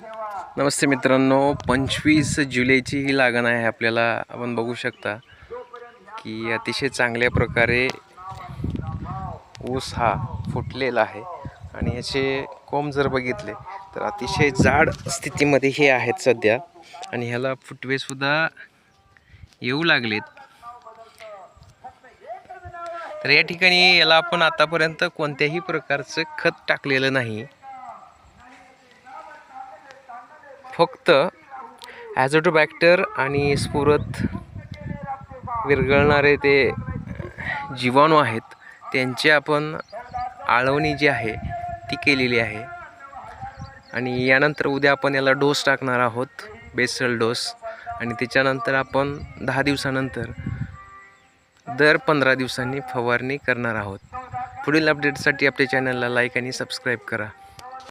नमस्ते मित्रांनो पंचवीस जुलैची ही लागण आहे आपल्याला. आपण बघू शकता की अतिशय चांगल्या प्रकारे ऊस हा फुटलेला आहे आणि याचे कोंब जर बघितले तर अतिशय जाड स्थितीमध्ये हे आहेत सध्या. आणि ह्याला फुटवेसुद्धा येऊ लागलेत. तर या ठिकाणी याला आपण आतापर्यंत कोणत्याही प्रकारचं खत टाकलेलं नाही. फक्त ॲझोटोबॅक्टर आणि स्फुरत विरघळणारे ते जीवाणू आहेत त्यांची आपण आळवणी जी आहे ती केलेली आहे. आणि यानंतर उद्या आपण याला डोस टाकणार आहोत बेसल डोस आणि त्याच्यानंतर आपण दहा दिवसानंतर दर पंधरा दिवसांनी फवारणी करणार आहोत. पुढील अपडेटसाठी आपल्या चॅनलला लाईक आणि सबस्क्राईब करा.